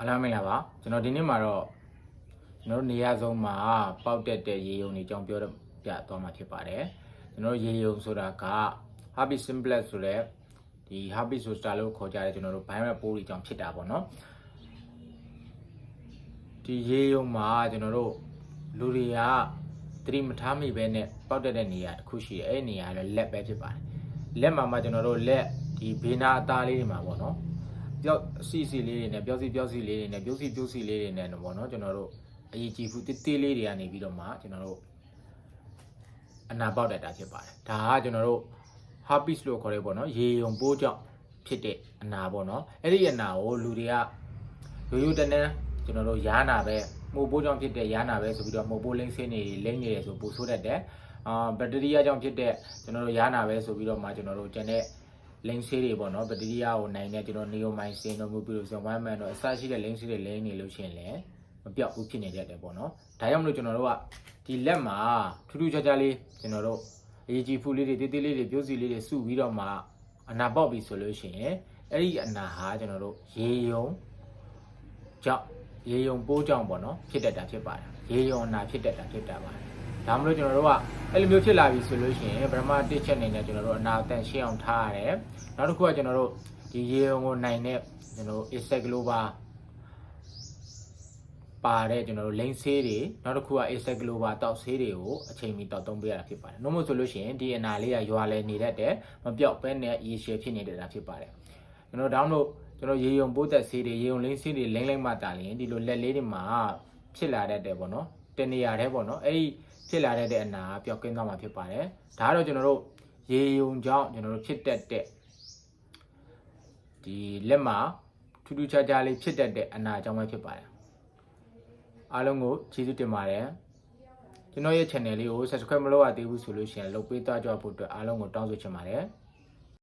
အားလုံးမင်္ဂလာပါကျွန်တော်ဒီနေ့မှာတော့ကျွန်တော်တို့နေရာဆုံးမှာပေါက်တက်တဲ့ရေယုံတွေအကြောင်းပြောပြသွားမှာဖြစ်ပါတယ်ကျွန်တော်တို့ရေယုံဆိုတာက Happy Simplex ဆိုတဲ့ဒီ Happy Soster လို့ခေါ်ကြတဲ့ကျွန်တော်တို့ viral ပိုးတွေအကြောင်းဖြစ်တာပေါ့နော်ဒီရေယုံမှာကျွန်တော်တို့လူတွေကသတိမထားမိပဲနဲ့ပေါက်တက်တဲ့နေရာတစ်ခုရှိတယ်အဲ့ဒီနေရာကလည်းလက်ပဲဖြစ်ပါတယ်လက်မှာမှကျွန်တော်တို့လက်ဒီဘေးနာအသားလေးတွေမှာပေါ့နော် ပြောက်အစီစီလေးတွေနဲ့ပြောက်စီပြောက်စီလေးတွေနဲ့ပြုတ်စီပြုတ်စီလေးတွေနဲ့တော့ဗောနော်ကျွန်တော်တို့အရေးကြီးဘူးတေးသေးလေးတွေကနေပြီးတော့မှကျွန်တော်တို့အနာပေါက်တတ်တာဖြစ်ပါတယ်ဒါကကျွန်တော်တို့ herpes လို့ခေါ်ရဲပေါ့နော်ရေယုံပိုးကြောင့်ဖြစ်တဲ့အနာပေါ့နော်အဲ့ဒီအနာကိုလူတွေကရိုးရိုးတန်းတန်းကျွန်တော်တို့ရားနာပဲမှုပိုးကြောင့်ဖြစ်တဲ့ရားနာပဲဆိုပြီးတော့မှုပိုးလိမ့်ဆင်းနေလိမ့်နေတယ်ဆိုပို့ဆိုးတတ်တယ်အာဘက်တရီးယားကြောင့်ဖြစ်တဲ့ကျွန်တော်တို့ရားနာပဲဆိုပြီးတော့မှကျွန်တော်တို့ကျန်တဲ့ လိန်ဆေးတွေပေါ့နော်ဘက်တရီးယားကိုနိုင်တဲ့ကျွန်တော်နီယိုမိုင်စင်တို့မျိုးပြီးလို့ဆိုဝမ်းမန်တို့အစရှိတဲ့လိန်ဆေးတွေလိန်နေလို့ရှိရင်လည်းမပြောက်ဘူးဖြစ်နေတတ်တယ်ပေါ့နော်ဒါကြောင့်မလို့ကျွန်တော်တို့ကဒီလက်မှာထူးထူးခြားခြားလေးကျွန်တော်တို့အရေးကြီးဖူလေးတွေတေးသေးလေးတွေပြုတ်စီလေးတွေစုပြီးတော့မှအနာပေါက်ပြီဆိုလို့ရှိရင်အဲ့ဒီအနာဟာကျွန်တော်တို့ရေယုံကြောင့်ရေယုံပိုးကြောင့်ပေါ့နော်ဖြစ်တတ်တာဖြစ်ပါတယ်ရေယုံအနာဖြစ်တတ်တာဖြစ်တတ်ပါတယ် ဒါမှမဟုတ်ကျွန်တော်တို့ကအဲ့လိုမျိုးဖြစ်လာပြီဆိုလို့ရှိရင်ပထမတစ်ချက်အနေနဲ့ကျွန်တော်တို့အနာအတန့်ရှင်းအောင်ထားရတယ်နောက်တစ်ခုကကျွန်တော်တို့ဒီရေယုံကိုနိုင်တဲ့ကျွန်တော်တို့ Asset Global ပါတဲ့ကျွန်တော်တို့လိန်ဆေးတွေနောက်တစ်ခုက Asset Global တောက်ဆေးတွေကိုအချိန်မီတောက်သုံးပေးရတာဖြစ်ပါတယ်။နှုတ်မို့ဆိုလို့ရှိရင်ဒီအနာလေးကရွာလဲနေတတ်တယ်မပြောက်ပဲနဲ့ရေရှည်ဖြစ်နေတတ်တာဖြစ်ပါတယ်။ကျွန်တော်ဒေါင်းတို့ကျွန်တော်ရေယုံပိုးသက်ဆေးတွေရေယုံလိန်ဆေးတွေလိမ့်လိုက်မှတာလျင်ဒီလိုလက်လေးတွေမှာဖြစ်လာတတ်တယ်ပေါ့နော်။တနေရာတည်းပေါ့နော်။အဲ့ဒီ ဖြစ်လာတတ်တဲ့အနာကပျောက်ကင်းသွားမှာဖြစ်ပါတယ်။ဒါကတော့ကျွန်တော်တို့ရေယုံကြောင့်ကျွန်တော်တို့ဖြစ်တတ်တဲ့ဒီလက်မှာထူးထူးခြားခြားလေးဖြစ်တတ်တဲ့အနာအကြောင်းပဲဖြစ်ပါတယ်။အားလုံးကိုကျေးဇူးတင်ပါတယ်ကျွန်တော်ရဲ့ channel လေးကို subscribe မလုပ်ရသေးဘူးဆိုလို့ရှိရင်လုပ်ပေးသွားကြဖို့အတွက်အားလုံးကိုတောင်းဆိုချင်ပါတယ်